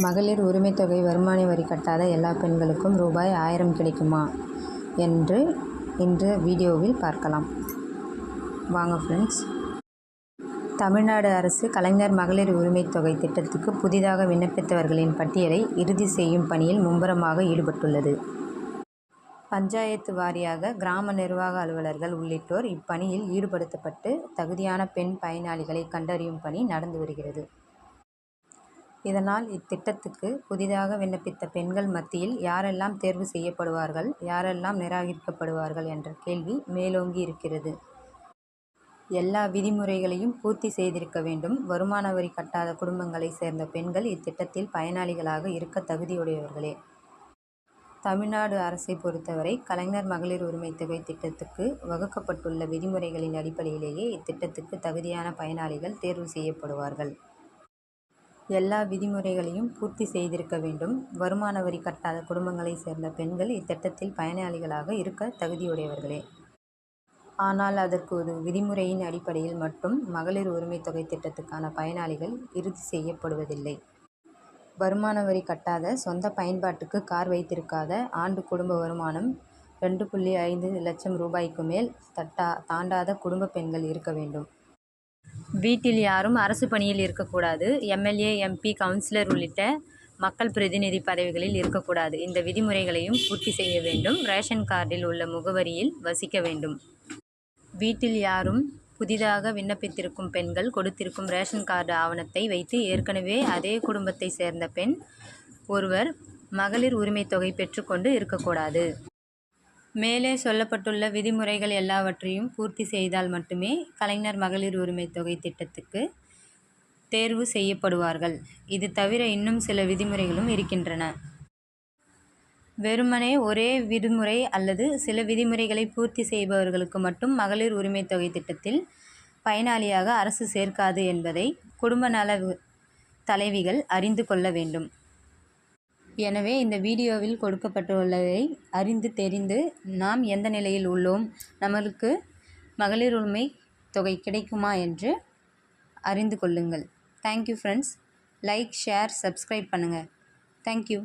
மகளிர் உரிமைத் தொகை வருமான வரி கட்டாத எல்லா பெண்களுக்கும் ரூபாய் ஆயிரம் கிடைக்குமா என்று இன்று வீடியோவில் பார்க்கலாம். வாங்க ஃப்ரெண்ட்ஸ் தமிழ்நாடு அரசு கலைஞர் மகளிர் உரிமைத் தொகை திட்டத்துக்கு புதிதாக விண்ணப்பித்தவர்களின் பட்டியலை இறுதி செய்யும் பணியில் மும்முரமாக ஈடுபட்டுள்ளது. பஞ்சாயத்து வாரியாக கிராம நிர்வாக அலுவலர்கள் உள்ளிட்டோர் இப்பணியில் ஈடுபடுத்தப்பட்டு தகுதியான பெண் பயனாளிகளை கண்டறியும் பணி நடந்து வருகிறது. இதனால் இத்திட்டத்துக்கு புதிதாக விண்ணப்பித்த பெண்கள் மத்தியில் யாரெல்லாம் தேர்வு செய்யப்படுவார்கள் யாரெல்லாம் நிராகரிக்கப்படுவார்கள் என்ற கேள்வி மேலோங்கி இருக்கிறது. எல்லா விதிமுறைகளையும் பூர்த்தி செய்திருக்க வேண்டும். வருமான வரி கட்டாத குடும்பங்களைச் சேர்ந்த பெண்கள் இத்திட்டத்தில் பயனாளிகளாக இருக்க தகுதியுடையவர்களே. தமிழ்நாடு அரசை பொறுத்தவரை கலைஞர் மகளிர் உரிமை தொகை திட்டத்துக்கு வகுக்கப்பட்டுள்ள விதிமுறைகளின் அடிப்படையிலேயே இத்திட்டத்துக்கு தகுதியான பயனாளிகள் தேர்வு செய்யப்படுவார்கள். எல்லா விதிமுறைகளையும் பூர்த்தி செய்திருக்க வேண்டும். வருமான வரி கட்டாத குடும்பங்களைச் சேர்ந்த பெண்கள் இத்திட்டத்தில் பயனாளிகளாக இருக்க தகுதியுடையவர்களே. ஆனால் அதற்கு ஒரு விதிமுறையின் அடிப்படையில் மட்டும் மகளிர் உரிமை தொகை திட்டத்துக்கான பயனாளிகள் இறுதி செய்யப்படுவதில்லை. வருமான வரி கட்டாத சொந்த பயன்பாட்டுக்கு கார் வைத்திருக்காத ஆண்டு குடும்ப வருமானம் ரெண்டு புள்ளி ஐந்து லட்சம் ரூபாய்க்கு மேல் தட்டா தாண்டாத குடும்ப பெண்கள் இருக்க வேண்டும். வீட்டில் யாரும் அரசு பணியில் இருக்கக்கூடாது. எம்எல்ஏ எம்பி கவுன்சிலர் உள்ளிட்ட மக்கள் பிரதிநிதி பதவிகளில் இருக்கக்கூடாது. இந்த விதிமுறைகளையும் பூர்த்தி செய்ய வேண்டும். ரேஷன் கார்டில் உள்ள முகவரியில் வசிக்க வேண்டும். வீட்டில் யாரும் புதிதாக விண்ணப்பித்திருக்கும் பெண்கள் கொடுத்திருக்கும் ரேஷன் கார்டு ஆவணத்தை வைத்து ஏற்கனவே அதே குடும்பத்தை சேர்ந்த பெண் ஒருவர் மகளிர் உரிமை தொகை பெற்றுக்கொண்டு இருக்கக்கூடாது. மேலே சொல்லப்பட்டுள்ள விதிமுறைகள் எல்லாவற்றையும் பூர்த்தி செய்தால் மட்டுமே கலைஞர் மகளிர் உரிமை தொகை திட்டத்துக்கு தேர்வு செய்யப்படுவார்கள். இது தவிர இன்னும் சில விதிமுறைகளும் இருக்கின்றன. வெறுமனே ஒரே விதிமுறை அல்லது சில விதிமுறைகளை பூர்த்தி செய்பவர்களுக்கு மட்டும் மகளிர் உரிமை தொகை திட்டத்தில் பயனாளியாக அரசு சேர்க்காது என்பதை குடும்ப நல தலைவிகள் அறிந்து கொள்ள வேண்டும். எனவே இந்த வீடியோவில் கொடுக்கப்பட்டுள்ளதை அறிந்து தெரிந்து நாம் எந்த நிலையில் உள்ளோம்? நம்மளுக்கு மகளிர் உரிமை தொகை கிடைக்குமா என்று அறிந்து கொள்ளுங்கள். Thank you friends like share subscribe பண்ணுங்கள் தேங்க்யூ